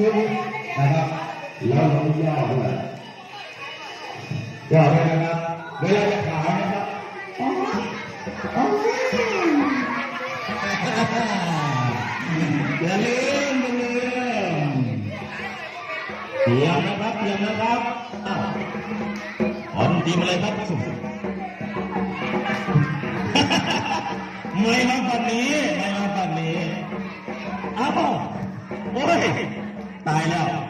ซุปนะครับแล้วเราต้องย่อด้วยย่อด้วยนะครับเวลาจะขายนะครับอย่าลืมอย่าลืมเตรียมนะครับเตรียมนะครับออนตีมาเลยครับไม่มาฝั่งนี้ไม่มาฝั่งนี้อ้าวโอ้ย ตายแล้ว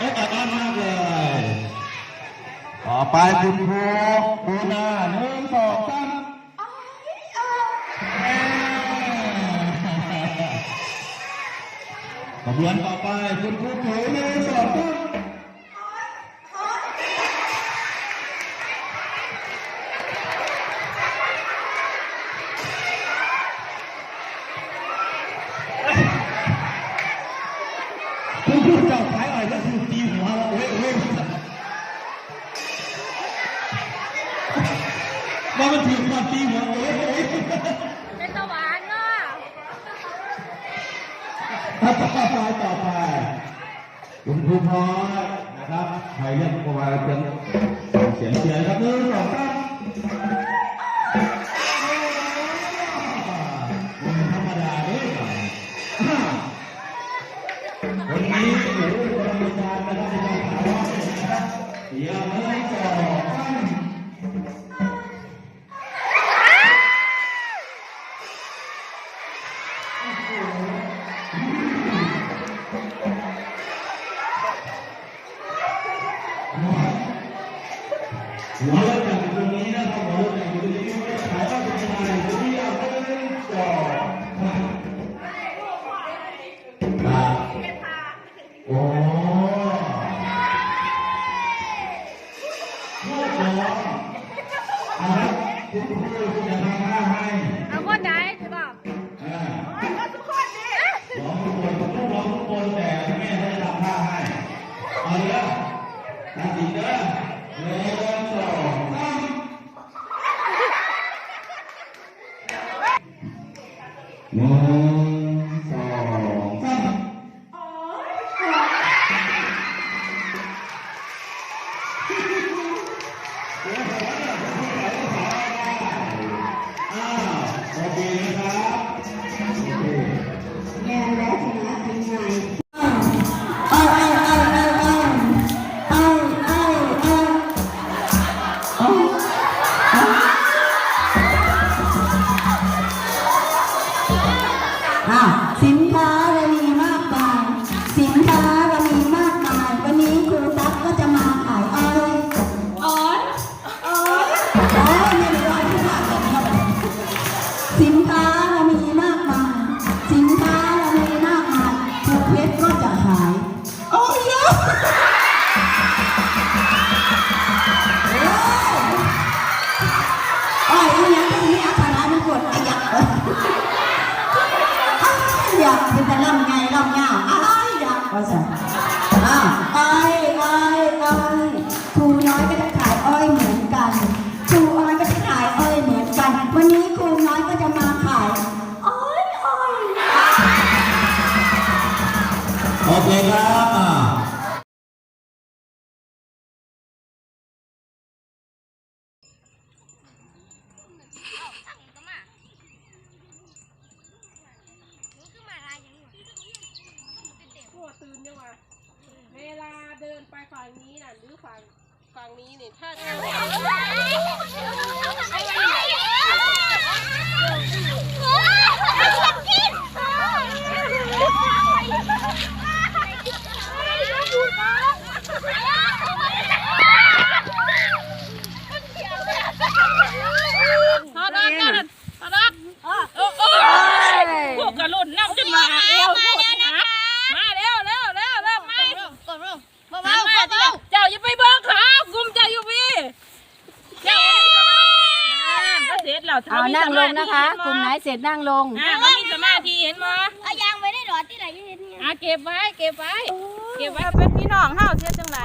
อ๊ะอ่อนมากเลยต่อไปคุณครูปูนาหนึ่งสองสามขบวนต่อไปคุณครูปุ๋ยหนึ่งสองสาม ต่อไปคุณครูพลอนะครับใครเรียกครูพลอยเป็นเสียงเชียร์ครับหนึ่งสองสาม หัวเราจับอยู่ตรงนี้นะครับหัวเราจับอยู่ตรงนี้ไม่ขายว่าเป็นยังไงตรงนี้เอาไปเลยสองสามครับโอ้ลูกน้องนะครับคุณครูจะทำหน้าให้เอาคนไหน Hum. กก็สั่อ้าวอ้อยอ้อยอ้อยครูน้อยก็จะขายอ้อยเหมือนกันครูอ้อยก็จะขายอ้อยเหมือนกัน วันนี้ครูน้อยก็จะมาขายอ้อยอ้อย โอเคครับืนยังวะเวลาเดินไปฝั่งนี้น่ะหรือฝั่งฝั่งนี้นี่ถ้า Yeah. เสร็จแล้วเอานั่งลงนะคะ กลุ่มไหนเสร็จนั่งลง อ่าเขามีสมาธิเห็นมั้ยเอายางไว้ได้หรอที่ไหนที่นี่อ่าเก็บไว้เก็บไว้ เก็บไว้เป็นพี่น้องเฮาเสียจังไหน